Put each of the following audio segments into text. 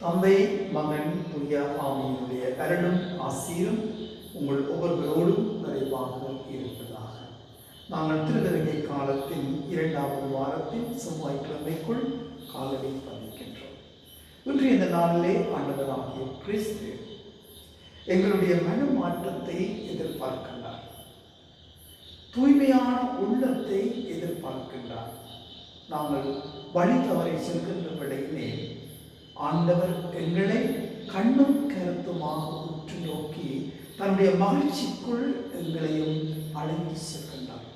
தந்தை மகன் துய ஆவியினுடைய அருளும் ஆசீரும் உங்கள் ஒவ்வொருவரோடும் நிறைவாக இருப்பதாக. நாங்கள் திருநெல்வேலி காலத்தின் இரண்டாவது வாரத்தின் செவ்வாய்க்கிழமைக்குள் காலவை பதிக்கின்றோம். இன்று இந்த நாளிலே ஆண்டவராகிய கிறிஸ்து எங்களுடைய மனமாற்றத்தை எதிர்பார்க்கின்றார். தூய்மையான உள்ளத்தை எதிர்பார்க்கின்றார். நாங்கள் வழி தவறை செல்கின்ற வேளையிலே ஆண்டவர் எங்களை கண்ணும் கருத்துமாக உற்று நோக்கி தன்னுடைய மகிழ்ச்சிக்குள் எங்களையும் அழைத்து செல்கின்றார்.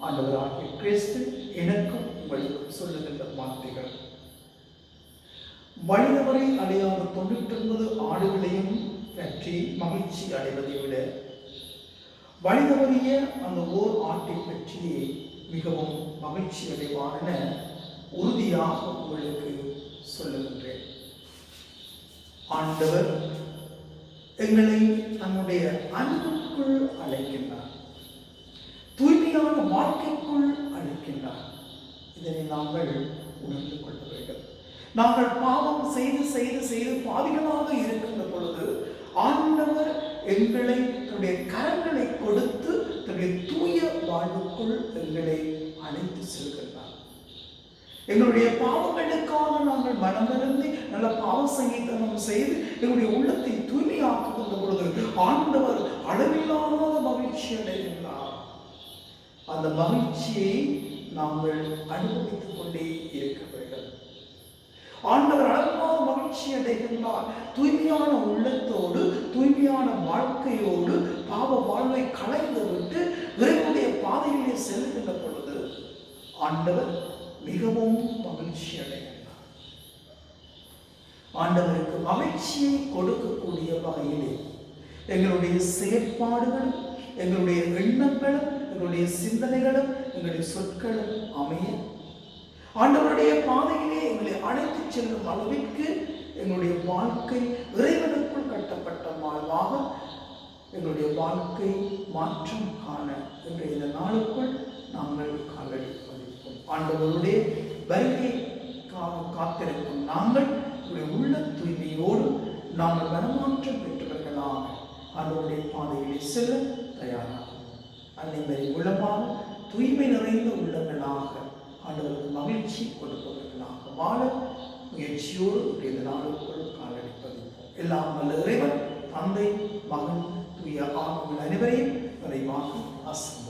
ஆண்டவராகிய கிறிஸ்து எனக்கும் உங்களுக்கும் சொல்லுகின்ற வார்த்தைகள். வழிதவரை அடையாத தொண்ணூற்றி ஒன்பது ஆடுகளையும் பற்றி மகிழ்ச்சி அடைவதை விட வழிதவறிய அந்த ஓர் ஆட்டை பற்றி மிகவும் மகிழ்ச்சி அடைவான உறுதியாக உங்களுக்கு சொல்லுகின்றேன். ஆண்டவர் எங்களை தன்னுடைய அன்புக்குள் அழைக்கின்றார். தூய்மையான வாழ்க்கைக்குள் அழைக்கின்றார். இதனை நாங்கள் உணர்ந்து கொள்ள வேண்டும். நாங்கள் பாவம் செய்து செய்து செய்து பாவிகளாக இருக்கின்ற பொழுது ஆண்டவர் எங்களை தன்னுடைய கரங்களை கொடுத்து தன்னுடைய தூய வாழ்வுக்குள் எங்களை அழைத்து செல்கின்றார். எங்களுடைய பாவங்களுக்காக நாங்கள் மனமிருந்து நல்ல பாவ சங்கீதனம் செய்து எங்களுடைய உள்ளத்தை தூய்மையாக்குகின்ற பொழுது ஆண்டவர் அளவில்லாத மகிழ்ச்சி அடைகின்றார். அந்த மகிழ்ச்சியை நாங்கள் அனுபவித்துக் கொண்டே இருக்க வேண்டும். ஆண்டவர் அளவில்லாத மகிழ்ச்சி அடைகின்றார். தூய்மையான உள்ளத்தோடு தூய்மையான வாழ்க்கையோடு பாவ வாழ்வை களைந்து விட்டு விரைவுடைய பாதையிலே செல்கின்ற பொழுது ஆண்டவர் மிகவும் மகிழ்ச்சி அடைகின்றார் ஆண்டவருக்கு மகிழ்ச்சியை கொடுக்கக்கூடிய வகையிலே எங்களுடைய செயற்பாடுகளும் எங்களுடைய எண்ணங்களும் எங்களுடைய சிந்தனைகளும் எங்களுடைய சொற்களும் அமைய. ஆண்டவருடைய பாதையிலே எங்களை அழைத்து செல்லும் அளவிற்கு எங்களுடைய வாழ்க்கை இறைவனுக்குள் கட்டப்பட்ட வாழ்வாக எங்களுடைய வாழ்க்கை மாற்றம் காண இன்றைய இந்த நாளுக்குள் நாங்கள் காலடி பதிப்போம் ஆண்டவருடைய வருகைக்காக காத்திருக்கும் நாங்கள் உள்ள தூய்மையோடு நாங்கள் மனமாற்றம் பெற்றவர்களாக அவருடைய பாதையிலே செல்ல தயாராகும் அன்னைமறை உள்ளமாக தூய்மை நிறைந்த உள்ளங்களாக ஆண்டவருக்கு மகிழ்ச்சி கொடுப்பவர்களாக வாழ முயற்சியோடு இந்த நாளுக்குள் காலடிப்பது. எல்லாம் வல்ல இறைவன் தந்தை மகன் தூய ஆகுங்கள் அனைவரையும் விரைவாக ஆசிரியர்